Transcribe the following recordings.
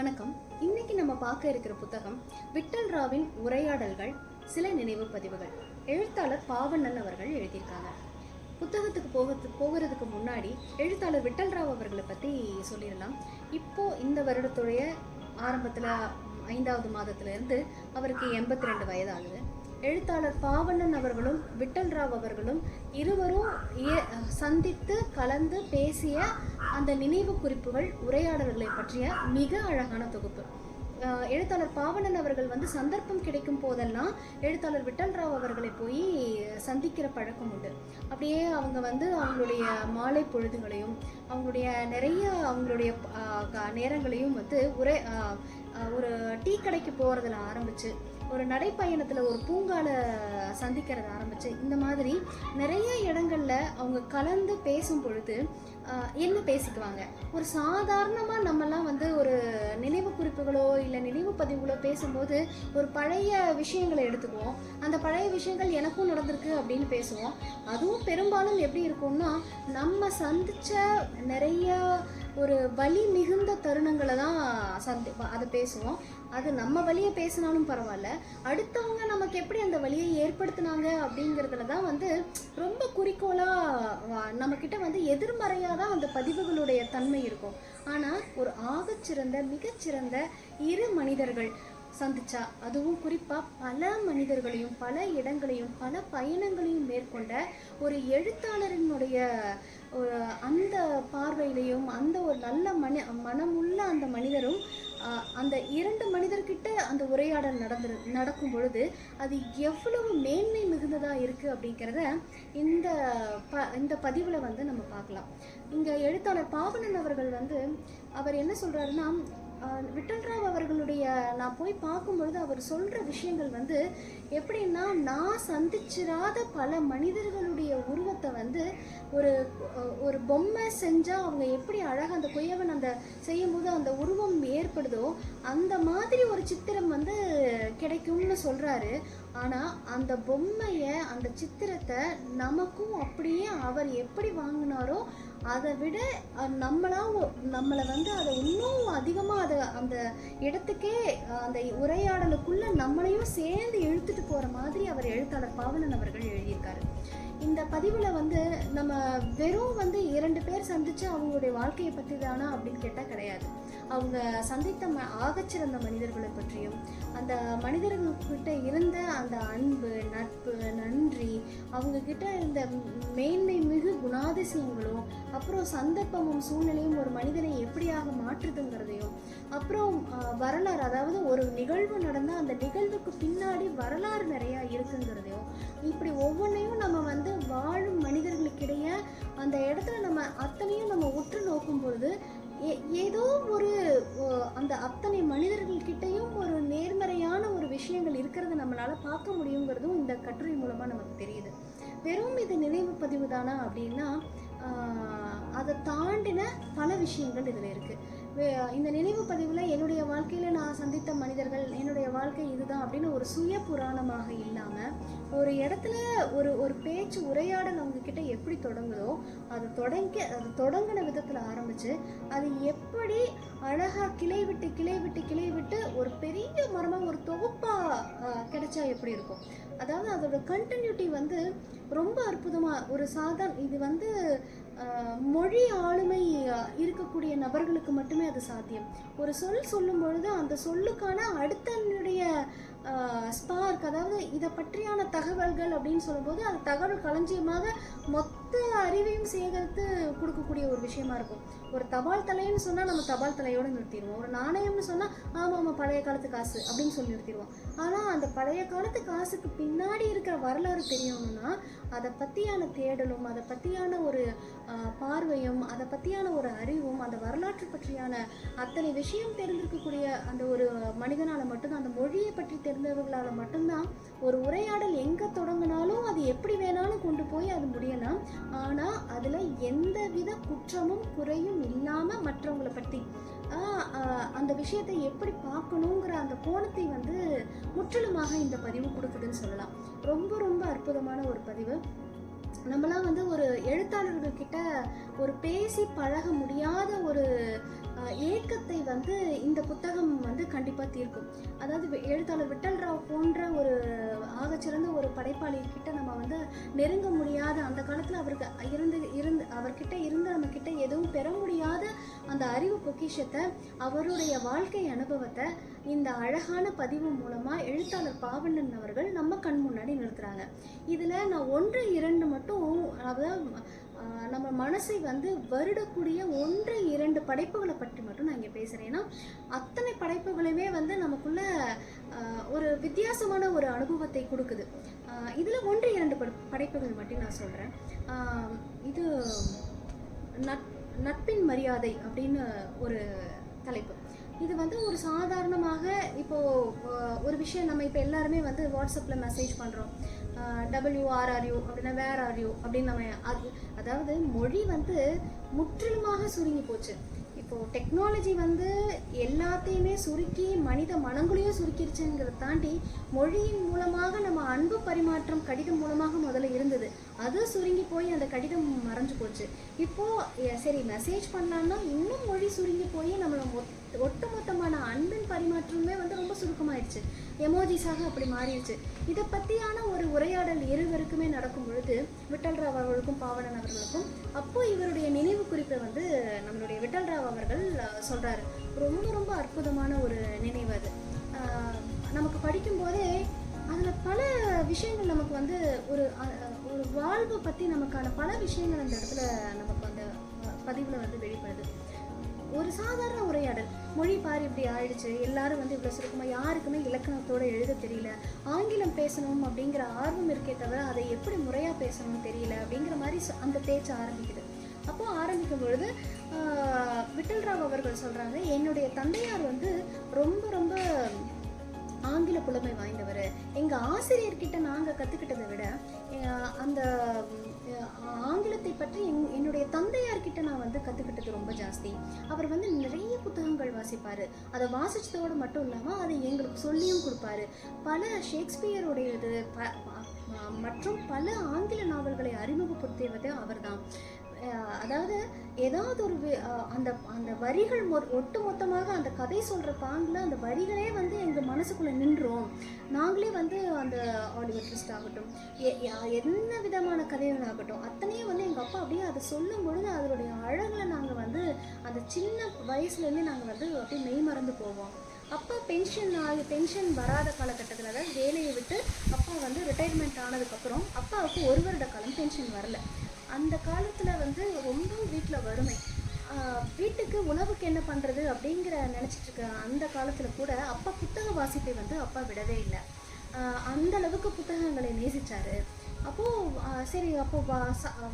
வணக்கம். இன்னைக்கு நம்ம பார்க்க இருக்கிற புத்தகம் விட்டல் ராவின் உரையாடல்கள் சில நினைவு பதிவுகள். எழுத்தாளர் பாவண்ணன் அவர்கள் எழுதியிருக்காங்க. புத்தகத்துக்கு போகிறது போகிறதுக்கு முன்னாடி எழுத்தாளர் விட்டல் ராவ் அவர்களை பற்றி சொல்லிடலாம். இப்போ இந்த வருடத்துடைய ஆரம்பத்தில் ஐந்தாவது மாதத்துலேருந்து அவருக்கு எண்பத்தி ரெண்டு வயதாகுது. எழுத்தாளர் பாவண்ணன் அவர்களும் விட்டல் ராவ் அவர்களும் இருவரும் ஏ- சந்தித்து கலந்து பேசிய அந்த நினைவு குறிப்புகள் உரையாடல்களை பற்றிய மிக அழகான தொகுப்பு. எழுத்தாளர் பாவணன் அவர்கள் வந்து சந்தர்ப்பம் கிடைக்கும் போதெல்லாம் எழுத்தாளர் விட்டல் ராவ் அவர்களை போய் சந்திக்கிற பழக்கம் உண்டு. அப்படியே அவங்க வந்து அவங்களுடைய மாலை பொழுதுகளையும் அவங்களுடைய நிறைய அவங்களுடைய க- நேரங்களையும் வந்து உரை ஒரு டீ கடைக்கு போகிறதுல ஆரம்பித்து ஒரு நடைப்பயணத்தில் ஒரு பூங்கால சந்திக்கிறத ஆரம்பித்து இந்த மாதிரி நிறைய இடங்களில் அவங்க கலந்து பேசும் பொழுது என்ன பேசிக்குவாங்க? ஒரு சாதாரணமாக நம்மலாம் வந்து ஒரு நினைவு குறிப்புகளோ இல்லை நினைவு பதிவுகளோ பேசும்போது ஒரு பழைய விஷயங்களை எடுத்துக்குவோம். அந்த பழைய விஷயங்கள் எனக்கும் நடந்திருக்கு அப்படின்னு பேசுவோம். அதுவும் பெரும்பாலும் எப்படி இருக்கும்னா நம்ம சந்தித்த நிறைய ஒரு வலி மிகுந்த தருணங்களை தான் சந்தி அதை பேசுவோம். அது நம்ம வழியை பேசினாலும் பரவாயில்ல. அடுத்தவங்க நமக்கு எப்படி அந்த வழியை ஏற்படுத்தினாங்க அப்படிங்கிறதுல தான் வந்து ரொம்ப குறிக்கோளாக நம்மக்கிட்ட வந்து எதிர்மறையாக தான் அந்த பதிவுகளுடைய தன்மை இருக்கும். ஆனால் ஒரு ஆகச்சிறந்த மிகச்சிறந்த இரு மனிதர்கள் சந்திச்சா. அதுவும் குறிப்பாக பல மனிதர்களையும் பல இடங்களையும் பல பயணங்களையும் மேற்கொண்ட ஒரு எழுத்தாளரினுடைய அந்த பார்வையிலையும் அந்த ஒரு நல்ல மனி மனமுள்ள அந்த மனிதரும் அந்த இரண்டு மனிதர்கிட்ட அந்த உரையாடல் நடந்து நடக்கும் பொழுது அது எவ்வளவு மேன்மை மிகுந்ததாக இருக்குது அப்படிங்கிறத இந்த ப இந்த பதிவில் வந்து நம்ம பார்க்கலாம். இங்கே எழுத்தாளர் பாவனன் அவர்கள் வந்து அவர் என்ன சொல்கிறாருன்னா விட்டல்ராவ் அவர்களுடைய நான் போய் பார்க்கும்பொழுது அவர் சொல்கிற விஷயங்கள் வந்து எப்படின்னா நான் சந்திச்சிராத பல மனிதர்களுடைய உருவத்தை வந்து ஒரு ஒரு பொம்மை செஞ்சால் அவங்க எப்படி அழகாக அந்த குயவன் அந்த செய்யும்போது அந்த உருவம் ஏற்படுதோ அந்த மாதிரி ஒரு சித்திரம் வந்து கிடைக்கும்னு சொல்கிறாரு ஆனால் அந்த பொம்மையை அந்த சித்திரத்தை நமக்கும் அப்படியே அவர் எப்படி வாங்கினாரோ அதை விட நம்மளா நம்மளை வந்து அதை இன்னும் அதிகமாக அதை அந்த இடத்துக்கே அந்த உரையாடலுக்குள்ள நம்மளையும் சேர்ந்து இழுத்துட்டு போகிற மாதிரி அவர் எழுத்தாளர் பாவனன் அவர்கள் எழுதியிருக்காரு. இந்த பதிவில் வந்து நம்ம வெறும் வந்து இரண்டு பேர் சந்தித்து அவங்களுடைய வாழ்க்கையை பற்றி தானா அப்படின்னு கேட்டால் கிடையாது. அவங்க சந்தித்த ம ஆகச்சிறந்த மனிதர்களை பற்றியும் அந்த மனிதர்கள்கிட்ட இருந்த அந்த அன்பு நட்பு நன்றி அவங்கக்கிட்ட இருந்த மேன்மை மிகு குணாதிசயங்களும் அப்புறம் சந்தர்ப்பமும் சூழ்நிலையும் ஒரு மனிதனை எப்படியாக மாற்றுதுங்கிறதையும் அப்புறம் வரலாறு அதாவது ஒரு நிகழ்வு நடந்தால் அந்த நிகழ்வுக்கு பின்னாடி வரலாறு நிறையா இருக்குங்கிறதையும் இப்படி ஒவ்வொன்றையும் நம்ம வந்து வாழும் மனிதர்களுக்கிடையே அந்த இடத்துல நம்ம அத்தனையும் நம்ம உற்று நோக்கும் பொழுது ஏ- ஏதோ ஒரு அந்த அத்தனை மனிதர்கள்கிட்டையும் ஒரு நேர்மறையான ஒரு விஷயங்கள் இருக்கிறத நம்மளால் பார்க்க முடியுங்கிறதும் இந்த கட்டுரை மூலமாக நமக்கு தெரியுது. வெறும் இது நினைவு பதிவு தானா அப்படின்னா அதை தாண்டின பல விஷயங்கள் இதில் இருக்குது இந்த நினைவு பதிவில் என்னுடைய வாழ்க்கையில் நான் சந்தித்த மனிதர்கள் என்னுடைய வாழ்க்கை இதுதான் அப்படின்னு ஒரு சுய புராணமாக இல்லாமல் ஒரு இடத்துல ஒரு ஒரு பேச்சு உரையாடல் அவங்கக்கிட்ட எப்படி தொடங்குதோ அது தொடங்கி அது தொடங்கின விதத்தில் ஆரம்பித்து அது எப்படி அழகாக கிளை விட்டு கிளை விட்டு கிளை விட்டு ஒரு பெரிய மரமாக ஒரு தொகுப்பாக கிடைச்சா எப்படி இருக்கும்? அதாவது அதோட கண்டினியூட்டி வந்து ரொம்ப அற்புதமாக ஒரு சாதாரண இது வந்து மொழி ஆளுமை இருக்கக்கூடிய நபர்களுக்கு மட்டுமே அது சாத்தியம். ஒரு சொல் சொல்லும் பொழுது அந்த சொல்லுக்கான அடுத்தனுடைய ஸ்பார்க் அதாவது இதை பற்றியான தகவல்கள் அப்படின்னு சொல்லும்போது அது தகவல் களஞ்சியமாக மொத்த அறிவையும் சேகரித்து கொடுக்கக்கூடிய ஒரு விஷயமா இருக்கும். ஒரு தபால் தலைன்னு சொன்னால் நம்ம தபால் தலையோடு நிறுத்திடுவோம். ஒரு நாணயம்னு சொன்னால் ஆமாம் ஆமாம் பழைய காலத்து காசு அப்படின்னு சொல்லி நிறுத்திடுவோம். ஆனால் அந்த பழைய காலத்து காசுக்கு பின்னாடி இருக்கிற வரலாறு தெரியணும்னா அதை பற்றியான தேடலும் அதை பற்றியான ஒரு பார்வையும் அதை பற்றியான ஒரு அறிவும் அந்த வரலாற்று பற்றியான அத்தனை விஷயம் தெரிந்திருக்கக்கூடிய அந்த ஒரு மனிதனால் மட்டும்தான் அந்த மொழியை பற்றி தெரிந்தவர்களால் மட்டும்தான் ஒரு உரையாடல் எங்கே தொடங்கினாலும் அது எப்படி வேணாலும் கொண்டு போய் அது முடியலாம். ஆனால் அதில் எந்தவித குற்றமும் குறையும் இல்லாமல் மற்றவங்களை பற்றி அந்த விஷயத்தை எப்படி பார்க்கணுங்கிற அந்த கோணத்தை வந்து முற்றிலுமாக இந்த பதிவு கொடுக்குதுன்னு சொல்லலாம். ரொம்ப ரொம்ப அற்புதமான ஒரு பதிவு. நம்மளாம் வந்து ஒரு எழுத்தாளர்கள் கிட்ட ஒரு பேசி பழக முடியாத ஒரு ஏக்கத்தை வந்து இந்த புத்தகம் வந்து கண்டிப்பாக தீர்க்கும். அதாவது எழுத்தாளர் விட்டல் ராவ் போன்ற ஒரு ஆகச்சிறந்த ஒரு படைப்பாளி கிட்ட நம்ம வந்து நெருங்க முடியாத அந்த காலத்தில் அவருக்கு இருந்து இருந்து அவர்கிட்ட இருந்து நம்ம கிட்ட எதுவும் பெற முடியாத அந்த அறிவு பொக்கிஷத்தை அவருடைய வாழ்க்கை அனுபவத்தை இந்த அழகான பதிவு மூலமாக எழுத்தாளர் பாவண்ணன் அவர்கள் நம்ம கண் முன்னாடி நிறுத்துறாங்க. இதில் நான் ஒன்று இரண்டு மட்டும் அதாவது நம்ம மனசை வந்து வருடக்கூடிய ஒன்று இரண்டு படைப்புகளை பற்றி மட்டும் நான் இங்கே பேசுகிறேன் ஏன்னா அத்தனை படைப்புகளுமே வந்து நமக்குள்ள ஒரு வித்தியாசமான ஒரு அனுபவத்தை கொடுக்குது. இதில் ஒன்று இரண்டு படைப்புகள் மட்டும் நான் சொல்கிறேன் இது நட் நட்பின் மரியாதை அப்படின்னு ஒரு தலைப்பு. இது வந்து ஒரு சாதாரணமாக இப்போது ஒரு விஷயம் நம்ம இப்போ எல்லாருமே வந்து வாட்ஸ்அப்பில் மெசேஜ் பண்ணுறோம் டபிள்யூஆர்ஆர்யூ அப்படின்னா வேர் ஆர்யூ அப்படின்னு நம்ம அது அதாவது மொழி வந்து முற்றிலுமாக சுருங்கி போச்சு. இப்போது டெக்னாலஜி வந்து எல்லாத்தையுமே சுருக்கி மனித மனங்களையும் சுருக்கிருச்சுங்கிறத தாண்டி மொழியின் மூலமாக நம்ம அன்பு பரிமாற்றம் கடிதம் மூலமாக முதல்ல இருந்தது. அது சுருங்கி போய் அந்த கடிதம் மறைஞ்சு போச்சு. இப்போது சரி மெசேஜ் பண்ணலான்னா இன்னும் மொழி சுருங்கி போய் நம்மளை ஒட் ஒட்டுமொத்தமான அன்பின் பரிமாற்றமே வந்து ரொம்ப சுருக்கமாயிடுச்சு. எமோஜிஸாக அப்படி மாறிடுச்சு. இதை பற்றியான ஒரு உரையாடல் இருவருக்குமே நடக்கும் பொழுது விட்டல்ராவ் அவர்களுக்கும் பாவனன் அவர்களுக்கும் அப்போ இவருடைய நினைவு குறிப்பை வந்து நம்மளுடைய விட்டல் ராவ் அவர்கள் சொல்கிறாரு ரொம்ப ரொம்ப அற்புதமான ஒரு நினைவு அது. நமக்கு படிக்கும்போதே அதில் பல விஷயங்கள் நமக்கு வந்து ஒரு ஒரு வாழ்வை பற்றி நமக்கான பல விஷயங்கள் அந்த இடத்துல நமக்கு அந்த பதிவில் வந்து வெளிப்படுது. ஒரு சாதாரண உரையாடல். மொழி பாரு இப்படி ஆயிடுச்சு. எல்லாரும் வந்து இவ்வளோ சுருக்கமாக யாருக்குமே இலக்கணத்தோடு எழுத தெரியல. ஆங்கிலம் பேசணும் அப்படிங்கிற ஆர்வம் இருக்கே தவிர அதை எப்படி முறையாக பேசணும்னு தெரியல அப்படிங்கிற மாதிரி அந்த பேச்சு ஆரம்பிக்குது. அப்போது ஆரம்பிக்கும் பொழுது விட்டல்ராவ் விட்டல் ராவ் அவர்கள் சொல்கிறாங்க என்னுடைய தந்தையார் வந்து ரொம்ப ரொம்ப ஆங்கில புலமை வாய்ந்தவர். எங்கள் ஆசிரியர்கிட்ட நாங்கள் கற்றுக்கிட்டதை விட அந்த ஆங்கிலத்தை பற்றி என் என்னுடைய தந்தையார்கிட்ட நான் வந்து கற்றுக்கிட்டது ரொம்ப ஜாஸ்தி. அவர் வந்து நிறைய புத்தகங்கள் வாசிப்பார். அதை வாசிச்சதோடு மட்டும் இல்லாமல் அதை எங்களுக்கு சொல்லியும் கொடுப்பாரு. பல ஷேக்ஸ்பியருடையது ப- மற்றும் பல ஆங்கில நாவல்களை அறிமுகப்படுத்தியது அவர்தான். அதாவது ஏதாவது ஒரு அந்த அந்த வரிகள் மொ ஒட்டு மொத்தமாக அந்த கதை சொல்கிற பாங்கில் அந்த வரிகளே வந்து எங்கள் மனசுக்குள்ளே நின்றோம். நாங்களே அந்த ஆலிவர் ட்விஸ்ட் ஆகட்டும். எ- யா- என்ன விதமான கதைகள் ஆகட்டும் அத்தனையும் வந்து எங்கள் அப்பா அப்படியே அதை சொல்லும் பொழுது அதனுடைய அழகில் நாங்கள் வந்து அந்த சின்ன வயசுலேருந்தே நாங்கள் வந்து அப்படியே மெய் மறந்து போவோம். அப்பா பென்ஷன் ஆகி பென்ஷன் வராத காலகட்டத்தில் தான் வேலையை விட்டு அப்பா வந்து ரிட்டையர்மெண்ட் ஆனதுக்கப்புறம் அப்பாவுக்கு ஒரு வருட காலம் பென்ஷன் வரல. அந்த காலத்தில் வந்து ரொம்ப வீட்டில் வறுமை. வீட்டுக்கு உணவுக்கு என்ன பண்ணுறது அப்படிங்கிற நினச்சிட்டு இருக்க அந்த காலத்தில் கூட அப்பா புத்தக வாசிப்பை வந்து அப்பா விடவே இல்லை. அந்த அளவுக்கு புத்தகங்களை நேசிச்சாரு. அப்போது சரி அப்போ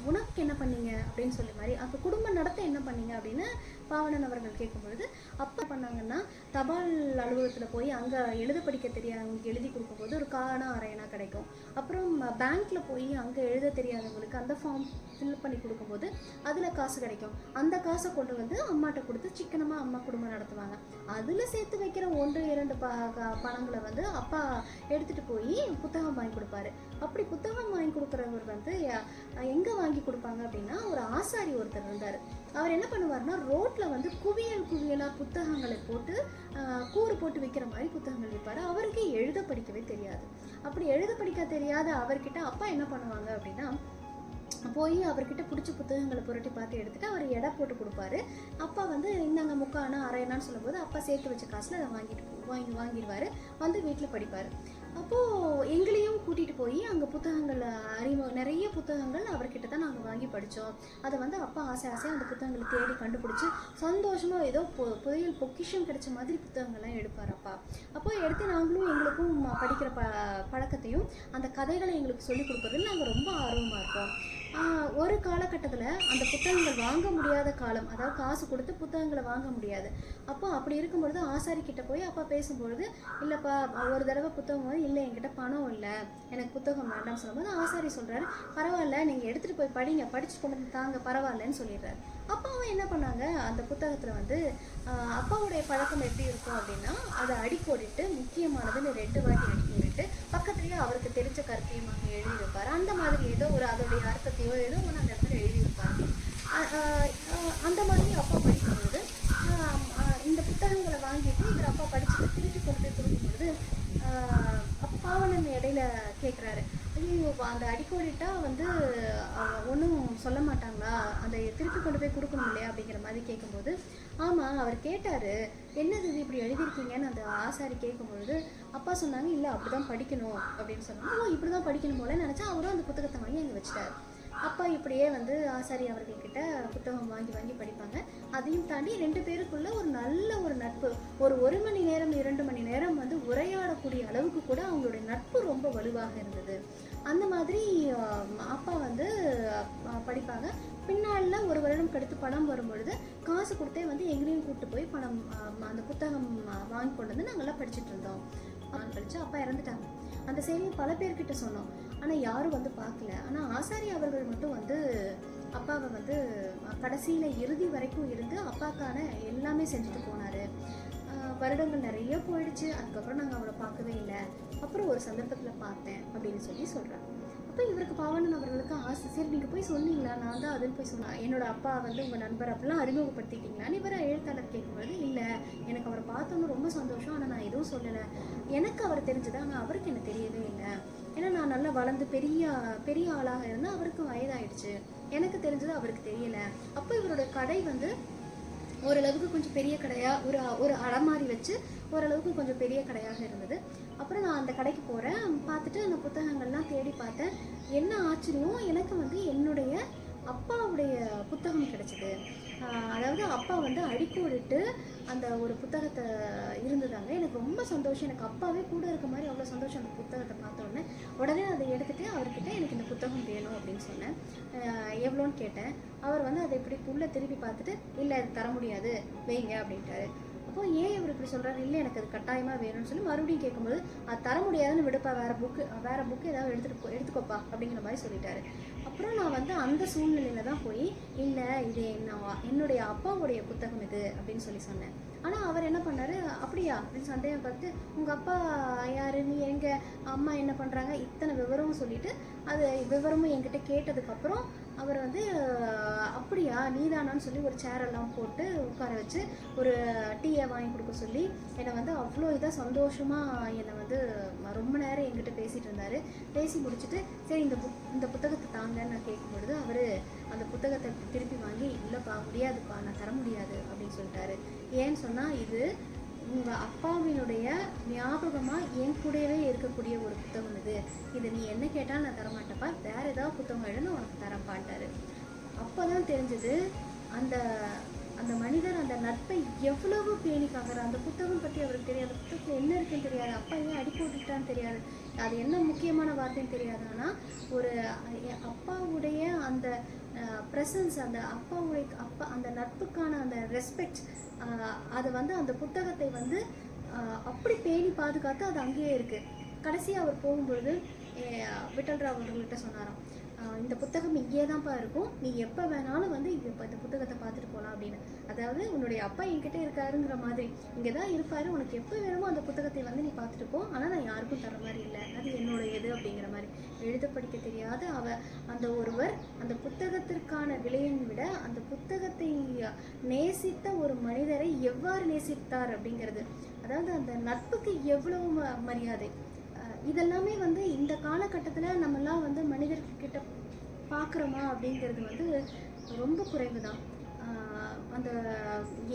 உனக்கு என்ன பண்ணீங்க? அப்படின்னு சொல்லி மாதிரி அப்போ குடும்ப நடத்த என்ன பண்ணீங்க அப்படின்னு பாவனன் அவர்கள் கேட்கும்பொழுது அப்போ பண்ணாங்கன்னா தபால் அலுவலகத்தில் போய் அங்கே எழுத படிக்க தெரியாதவங்களுக்கு எழுதி கொடுக்கும்போது ஒரு காரணம் அரையனா கிடைக்கும். அப்புறம் பேங்க்கில் போய் அங்கே எழுத தெரியாதவங்களுக்கு அந்த ஃபார்ம் ஃபில் பண்ணி கொடுக்கும்போது அதில் காசு கிடைக்கும். அந்த காசை கொண்டு வந்து அம்மாட்ட கொடுத்து சிக்கனமாக அம்மா குடும்பம் நடத்துவாங்க. அதில் சேர்த்து வைக்கிற ஒன்று இரண்டு ப க- பணங்களை வந்து அப்பா எடுத்துகிட்டு போய் புத்தகம் வாங்கி கொடுப்பாரு. அப்படி புத்தகம் வாங்கி கொடுக்குறவர் வந்து எங்கே வாங்கி கொடுப்பாங்க அப்படின்னா ஒரு ஆசாரி ஒருத்தர் இருந்தார் அவர் என்ன பண்ணுவார்னா ரோட்டில் வந்து குவியல் குவியலாக புத்தகங்களை போட்டு கூறு போட்டு விற்கிற மாதிரி புத்தகங்கள் விற்பார் அவருக்கு எழுத படிக்கவே தெரியாது. அப்படி எழுத படிக்க தெரியாத அவர்கிட்ட அப்பா என்ன பண்ணுவாங்க அப்படின்னா போய் அவர்கிட்ட பிடிச்ச புத்தகங்களை புரட்டி பார்த்து எடுத்துகிட்டு அவர் எடை போட்டு கொடுப்பாரு. அப்பா வந்து இந்தாங்க முக்கானா அரையனான்னு சொல்லும்போது அப்பா சேர்த்து வச்ச காசில் அதை வாங்கிட்டு வாங்கி வாங்கிடுவார். வந்து வீட்டில் படிப்பார். அப்போது எங்களையும் கூட்டிகிட்டு போய் அங்கே புத்தகங்கள் அறிமுக நிறைய புத்தகங்கள் அவர்கிட்ட தான் நாங்கள் வாங்கி படித்தோம் அதை வந்து அப்பா ஆசை ஆசையாக அந்த புத்தகங்களை தேடி கண்டுபிடிச்சி சந்தோஷமாக ஏதோ பொ புதையல் பொக்கிஷம் கிடைச்ச மாதிரி புத்தகங்கள்லாம் எடுப்பார் அப்பா. அப்போ எடுத்து நாங்களும் எங்களுக்கும் படிக்கிற ப பழக்கத்தையும் அந்த கதைகளை எங்களுக்கு சொல்லிக் கொடுக்குறதுல நாங்கள் ரொம்ப ஆர்வமாக இருக்கோம். ஒரு காலகட்டத்தில் அந்த புத்தகங்கள் வாங்க முடியாத காலம் அதாவது காசு கொடுத்து புத்தகங்களை வாங்க முடியாது. அப்போ அப்படி இருக்கும் பொழுது ஆசாரி கிட்ட போய் அப்பா பேசும்பொழுது இல்லைப்பா ஒரு தடவை புத்தகம் இல்லை என்கிட்ட பணம் இல்லை எனக்கு புத்தகம் வேண்டாம்னு சொல்லும்போது ஆசாரி சொல்கிறாரு பரவாயில்ல நீங்கள் எடுத்துகிட்டு போய் படிங்க படிச்சு கொண்டு வந்து தாங்க பரவாயில்லன்னு சொல்லிடுறாரு. அப்பாவும் என்ன பண்ணாங்க அந்த புத்தகத்தில் வந்து அப்பாவுடைய பழக்கம் எப்படி இருக்கும் அப்படின்னா அதை அடிக்கோடிட்டு முக்கியமானதுன்னு ரெண்டு வாட்டி அடிக்கோடிட்டு அவருக்கு தெரிஞ்ச கருத்தையும் அங்கே எழுதியிருப்பார். அந்த மாதிரி ஏதோ ஒரு அதோடைய அர்த்தத்தையோ ஏதோ ஒன்று அந்த இடத்துல எழுதியிருப்பார். அந்த மாதிரி அப்பா படிக்கும்போது இந்த புத்தகங்களை வாங்கிட்டு இவர் அப்பா படிச்சுட்டு திருப்பி கொண்டு திரும்பும்போது கொடுக்கும்போது அப்பாவை நம்ம இடையில கேட்குறாரு ஐயோ அந்த அடிக்கோடிட்டா வந்து ஒன்றும் சொல்ல மாட்டாங்களா? அந்த திருப்பி கொண்டு போய் கொடுக்கணும் இல்லையா? அப்படிங்கிற மாதிரி கேட்கும்போது ஆமாம் அவர் கேட்டார். என்னது இது இப்படி எழுதியிருக்கீங்கன்னு அந்த ஆசாரி கேட்கும்பொழுது அப்பா சொன்னாங்க இல்லை அப்படி தான் படிக்கணும் அப்படின்னு சொன்னாங்க. ஓ இப்படி தான் படிக்கணும் போல நினச்சா அவரும் அந்த புத்தகத்தை வாங்கி அங்கே வச்சிட்டார். அப்பா இப்படியே வந்து ஆசாரி அவர்கள்கிட்ட புத்தகம் வாங்கி வாங்கி படிப்பாங்க. அதையும் தாண்டி ரெண்டு பேருக்குள்ள ஒரு நல்ல ஒரு நட்பு. ஒரு ஒரு மணி நேரம் இரண்டு மணி நேரம் வந்து உரையாடக்கூடிய அளவுக்கு கூட அவங்களுடைய நட்பு ரொம்ப வலுவாக இருந்தது. அந்த மாதிரி அப்பா வந்து படிப்பாங்க. பின்னாளில் ஒரு வருடம் கடுத்து பணம் வரும்பொழுது காசு கொடுத்தே வந்து எங்களையும் கூப்பிட்டு போய் பணம் அந்த புத்தகம் வாங்கி கொண்டு வந்து நாங்கள்லாம் படிச்சுட்டு இருந்தோம். கழிச்சு அப்பா இறந்துட்டாங்க. அந்த செய்தி பல பேர்கிட்ட சொன்னோம். ஆனால் யாரும் வந்து பார்க்கல. ஆனால் ஆசாரி அவர்கள் மட்டும் வந்து அப்பாவை வந்து கடைசியில் இறுதி வரைக்கும் இருந்து அப்பாக்கான எல்லாமே செஞ்சுட்டு போனார். வருடங்கள் நிறைய போயிடுச்சு. அதுக்கப்புறம் நாங்கள் அவரை பார்க்கவே இல்லை. அப்புறம் ஒரு சந்தர்ப்பத்தில் பார்த்தேன் அப்படின்னு சொல்லி சொல்கிறாங்க அப்போ இவருக்கு பாவனன் அவர்களுக்கு ஆசை. சரி நீங்கள் போய் சொன்னீங்களா? நான் தான் அதுன்னு போய் சொன்னேன். என்னோட அப்பா வந்து உங்கள் நண்பர் அப்படிலாம் அறிமுகப்படுத்திட்டீங்களான்னு இவரை எழுத்தாளர் கேட்கும்போது இல்லை எனக்கு அவரை பார்த்தோன்னு ரொம்ப சந்தோஷம். ஆனால் நான் எதுவும் சொல்லலை. எனக்கு அவர் தெரிஞ்சது? ஆனால் அவருக்கு எனக்கு தெரியவே இல்லை. ஏன்னா நான் நல்லா வளர்ந்து பெரிய பெரிய ஆளாக இருந்தால் அவருக்கு வயதாயிடுச்சு. எனக்கு தெரிஞ்சது அவருக்கு தெரியல. அப்போ இவரோட கடை வந்து ஓரளவுக்கு கொஞ்சம் பெரிய கடையாக ஒரு ஒரு அலமாரி வச்சு ஓரளவுக்கு கொஞ்சம் பெரிய கடையாக இருந்தது. அப்புறம் நான் அந்த கடைக்கு போகிறேன் பார்த்துட்டு அந்த புத்தகங்கள்லாம் தேடி பார்த்தேன். என்ன ஆச்சரியம் எனக்கு வந்து என்னுடைய அப்பாவுடைய புத்தகம் கிடச்சிது. அதாவது அப்பா வந்து அடிக்கோடிட்டு அந்த ஒரு புத்தகத்தை இருந்ததாங்க. எனக்கு ரொம்ப சந்தோஷம். எனக்கு அப்பாவே கூட இருக்க மாதிரி அவ்வளோ சந்தோஷம் அந்த புத்தகத்தை பார்த்தோன்னே உடனே. அதை எடுத்துகிட்டு அவர்கிட்ட எனக்கு இந்த புத்தகம் வேணும் அப்படின்னு சொன்னேன். எவ்வளோன்னு கேட்டேன். அவர் வந்து அதை இப்படி உள்ளே திருப்பி பார்த்துட்டு இல்லை அது தர முடியாது. வைங்க அப்படின்ட்டாரு. அப்போ ஏன் இவர் இப்படி சொல்கிறாரு இல்லை எனக்கு அது கட்டாயமாக வேணும்னு சொல்லி மறுபடியும் கேட்கும்போது அது தர முடியாதுன்னு விடுப்பா வேறு புக்கு வேறு புக்கு ஏதாவது எடுத்துட்டு எடுத்துக்கோப்பா அப்படிங்கிற மாதிரி சொல்லிட்டாரு. அப்புறம் நான் வந்து அந்த சூழ்நிலையில் தான் போய் இல்லை இது என்ன என்னுடைய அப்பாவுடைய புத்தகம் இது அப்படின்னு சொல்லி சொன்னேன். ஆனால் அவர் என்ன பண்ணார்? அப்படியா? அப்படின்னு சந்தேகம் பார்த்து உங்கள் அப்பா யார்? நீ எங்கள் அம்மா என்ன பண்ணுறாங்க இத்தனை விவரமும் சொல்லிவிட்டு அது விவரமும் என்கிட்ட கேட்டதுக்கப்புறம் அவர் வந்து அப்படியா நீதானான்னு சொல்லி ஒரு சேர் எல்லாம் போட்டு உட்கார வச்சு ஒரு டீயை வாங்கி கொடுக்க சொல்லி என்னை வந்து அவ்வளோ இதாக சந்தோஷமாக என்னை வந்து ரொம்ப நேரம் என்கிட்ட பேசிகிட்டு இருந்தார். பேசி முடிச்சுட்டு சரி இந்த புக் இந்த புத்தகத்தை தாங்கன்னு நான் கேட்கும்பொழுது அவர் அந்த புத்தகத்தை திருப்பி வாங்கி இல்லைப்பா முடியாதுப்பா நான் தர முடியாது அப்படின்னு சொல்லிட்டாரு. ஏன்னு சொன்னால் இது உங்கள் அப்பாவினுடைய ஞாபகமாக என் கூடவே இருக்கக்கூடிய ஒரு புத்தகம் இது. இதை நீ என்ன கேட்டாலும் நான் தரமாட்டேப்பா. வேறு ஏதாவது புத்தகம் எழுந்து உனக்கு தரப்பான்ட்டாரு அப்போ தான் தெரிஞ்சது அந்த அந்த மனிதர் அந்த நட்பை எவ்வளவு பேணி காக்கிற அந்த புத்தகம் பற்றி அவருக்கு தெரியாது. புத்தகத்தில் என்ன இருக்குன்னு தெரியாது. அப்பா ஏன் அடி போட்டுட்டான்னு தெரியாது. அது என்ன முக்கியமான வார்த்தைன்னு தெரியாது ஆனால் ஒரு அப்பாவுடைய அந்த ப்ரெசன்ஸ் அந்த அப்பாவுடைய அப்பா அந்த நட்புக்கான அந்த ரெஸ்பெக்ட் அதை வந்து அந்த புத்தகத்தை வந்து அப்படி பேணி பாதுகாத்து அது அங்கேயே இருக்கு. கடைசியாக அவர் போகும்பொழுது விட்டல்ராவ் அவர்கள்ட்ட சொன்னாராம் இந்த புத்தகம் இங்கே தான்ப்பா இருக்கும். நீ எப்போ வேணாலும் வந்து இது இப்போ இந்த புத்தகத்தை பார்த்துட்டு போகலாம் அப்படின்னு. அதாவது உன்னுடைய அப்பா என்கிட்ட இருக்காருங்கிற மாதிரி. இங்கே தான் இருப்பார். உனக்கு எப்போ வேணுமோ அந்த புத்தகத்தை வந்து நீ பார்த்துட்டு போ. ஆனால் நான் யாருக்கும் தர மாதிரி இல்லை. அது என்னுடையது அப்படிங்கிற மாதிரி. எழுத படிக்க தெரியாத அவ அந்த ஒருவர் அந்த புத்தகத்திற்கான விலையை விட அந்த புத்தகத்தை நேசித்த ஒரு மனிதரை எவ்வாறு நேசித்தார் அப்படிங்கிறது. அதாவது அந்த நட்புக்கு எவ்வளவு ம- மரியாதை. இதெல்லாமே வந்து இந்த காலகட்டத்தில் நம்மலாம் வந்து மனிதர்கிட்ட பார்க்குறோமா அப்படிங்கிறது வந்து ரொம்ப குறைவு தான் அந்த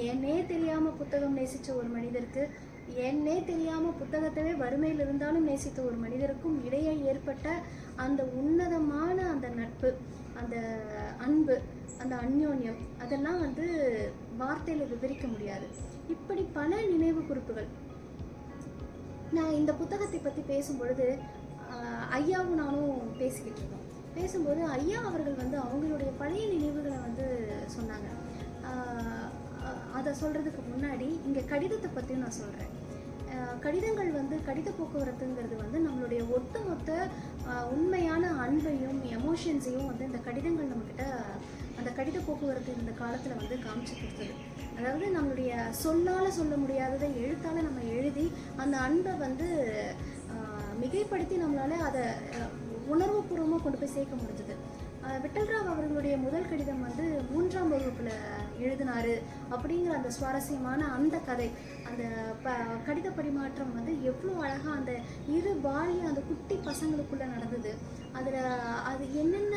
என்னே தெரியாமல் புத்தகம் நேசித்த ஒரு மனிதருக்கு என்னே தெரியாமல் புத்தகத்தவே வறுமையில் இருந்தாலும் நேசித்த ஒரு மனிதருக்கும் இடையே ஏற்பட்ட அந்த உன்னதமான அந்த நட்பு அந்த அன்பு அந்த அந்யோன்யம் அதெல்லாம் வந்து வார்த்தையில் விவரிக்க முடியாது. இப்படி பல நினைவு குறிப்புகள். நான் இந்த புத்தகத்தை பற்றி பேசும்பொழுது ஐயாவும் நானும் பேசிக்கிட்டு இருந்தோம். பேசும்போது ஐயா அவர்கள் வந்து அவங்களுடைய பழைய நினைவுகளை வந்து சொன்னாங்க. அதை சொல்கிறதுக்கு முன்னாடி இங்கே கடிதத்தை பற்றியும் நான் சொல்கிறேன் கடிதங்கள் வந்து கடித போக்குவரத்துங்கிறது வந்து நம்மளுடைய ஒட்டுமொத்த உண்மையான அன்பையும் எமோஷன்ஸையும் வந்து இந்த கடிதங்கள் நம்மக்கிட்ட அந்த கடித போக்குவரத்து இந்த காலத்தில் வந்து காமிச்சு கொடுத்தது. அதாவது நம்மளுடைய சொல்லால் சொல்ல முடியாததை எழுத்தால் நம்ம எழுதி அந்த அன்பை வந்து மிகைப்படுத்தி நம்மளால அதை உணர்வுபூர்வமாக கொண்டு போய் சேர்க்க முடிஞ்சது. விட்டல்ராவ் அவர்களுடைய முதல் கடிதம் வந்து மூன்றாம் வகுப்பில் எழுதினாரு அப்படிங்கிற அந்த சுவாரஸ்யமான அந்த கதை. அந்த ப கடித பரிமாற்றம் வந்து எவ்வளோ அழகாக அந்த இரு பாலிய அந்த குட்டி பசங்களுக்குள்ளே நடந்தது. அதில் அது என்னென்ன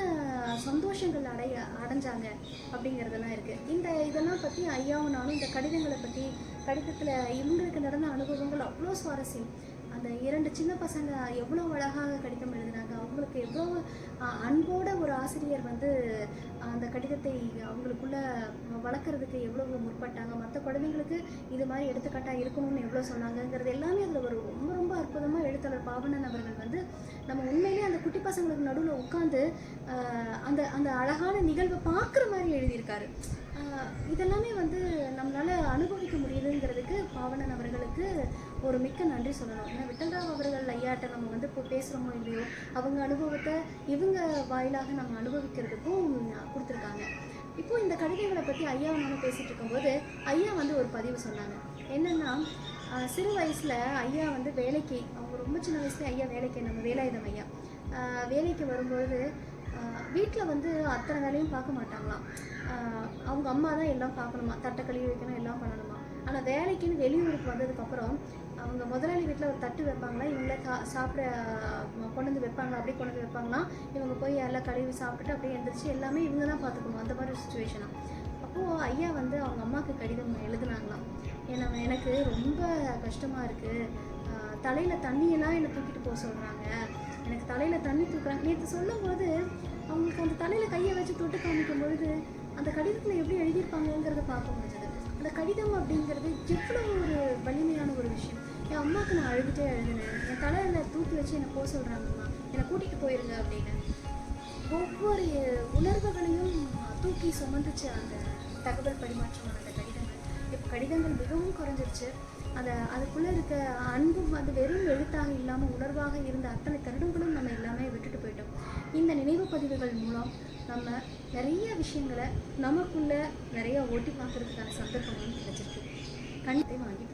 சந்தோஷங்கள் அடைய அடைஞ்சாங்க அப்படிங்கிறதெல்லாம் இருக்குது இந்த இதெல்லாம் பற்றி ஐயாவும் நானும் இந்த கடிதங்களை பற்றி கடிதத்தில் இவங்களுக்கு நடந்த அனுபவங்கள் அவ்வளோ சுவாரஸ்யம். அந்த இரண்டு சின்ன பசங்க எவ்வளோ அழகாக கடிதம் எழுதினாங்க அவங்களுக்கு எவ்வளோ அன்போட ஒரு ஆசிரியர் வந்து அந்த கடிதத்தை அவங்களுக்குள்ள வளர்க்குறதுக்கு எவ்வளோ முற்பட்டாங்க மற்ற குழந்தைங்களுக்கு இது மாதிரி எடுத்துக்காட்டாக இருக்கணும்னு எவ்வளோ சொன்னாங்கங்கிறது எல்லாமே அதில் ஒரு ரொம்ப ரொம்ப அற்புதமாக எழுத்தாளர் பாவனன் அவர்கள் வந்து நம்ம உண்மையிலேயே அந்த குட்டி பசங்களுக்கு நடுவில் உட்காந்து அந்த அந்த அழகான நிகழ்வை பார்க்குற மாதிரி எழுதியிருக்காரு. இதெல்லாமே வந்து நம்மளால் அனுபவிக்க முடியுதுங்கிறதுக்கு பாவனன் அவர்களுக்கு ஒரு மிக்க நன்றி சொல்லணும். ஏன்னா விட்டல்ராவ் அவர்கள் ஐயாட்ட நம்ம வந்து இப்போ பேசுகிறோமோ இல்லையோ அவங்க அனுபவத்தை இவங்க வாயிலாக நம்ம அனுபவிக்கிறதுக்கும் கொடுத்துருக்காங்க. இப்போ இந்த கடிதங்களை பற்றி ஐயா நம்ம பேசிட்டு இருக்கும்போது ஐயா வந்து ஒரு பதிவு சொன்னாங்க. என்னென்னா சிறு வயசில் ஐயா வந்து வேலைக்கு அவங்க ரொம்ப சின்ன வயசுல ஐயா வேலைக்கு நம்ம வேலாயுதம் ஐயா வேலைக்கு வரும்பொழுது வீட்டில் வந்து அத்தனை வேலையும் பார்க்க மாட்டாங்களாம். அவங்க அம்மா தான் எல்லாம் பார்க்கணுமா? தட்டை கழுவி வைக்கணும் எல்லாம் பண்ணணுமா? ஆனால் வேலைக்குன்னு வெளியூருக்கு வந்ததுக்கப்புறம் அவங்க முதலாளி வீட்டில் ஒரு தட்டு வைப்பாங்களா? இவங்கள சா சாப்பிட கொண்டு வந்து வைப்பாங்க அப்படியே கொண்டு வந்து வைப்பாங்களாம் இவங்க போய் எல்லாம் கழுவி சாப்பிட்டுட்டு அப்படியே எழுந்திரிச்சு எல்லாமே இவங்க தான் பார்த்துக்கணும். அந்த மாதிரி சுச்சுவேஷனாக அப்போது ஐயா வந்து அவங்க அம்மாவுக்கு கடிதம் எழுதுனாங்களாம். ஏன்னா எனக்கு ரொம்ப கஷ்டமாக இருக்குது தலையில் தண்ணியெல்லாம் என்னை தூக்கிட்டு போக சொல்கிறாங்க எனக்கு தலையில் தண்ணி தூக்குறாங்க. நேற்று சொல்லும்போது அவங்களுக்கு அந்த தலையில் கையை வச்சு தொட்டு காமிக்கும் பொழுது அந்த கடிதத்தில் எப்படி எழுதியிருப்பாங்கங்கிறத பார்க்க முடிஞ்சது. அந்த கடிதம் அப்படிங்கிறது எவ்வளோ ஒரு வலிமையான ஒரு விஷயம். அம்மாவுக்கு நான் அழுதுகிட்டே எழுதினேன் என் தலையில் தூக்கி வச்சு என்னை போக சொல்கிறாங்கம்மா என்னை கூட்டிகிட்டு போயிருங்க அப்படின்னு. ஒவ்வொரு உணர்வுகளையும் தூக்கி சுமந்துச்சு அந்த தகவல் பரிமாற்றமான அந்த கடிதங்கள். இப்போ கடிதங்கள் மிகவும் குறைஞ்சிருச்சு. அந்த அதுக்குள்ளே இருக்க அன்பும் அது வெறும் எழுத்தாக இல்லாமல் உணர்வாக இருந்த அத்தனை தருணங்களும் நம்ம எல்லாமே விட்டுட்டு போயிட்டோம். இந்த நினைவு பதிவுகள் மூலம் நம்ம நிறைய விஷயங்களை நமக்குள்ளே நிறைய ஓட்டி பார்க்குறதுக்கான சந்தர்ப்பங்களும் கிடைச்சிருக்கு. கண்டிப்பாக வாங்கி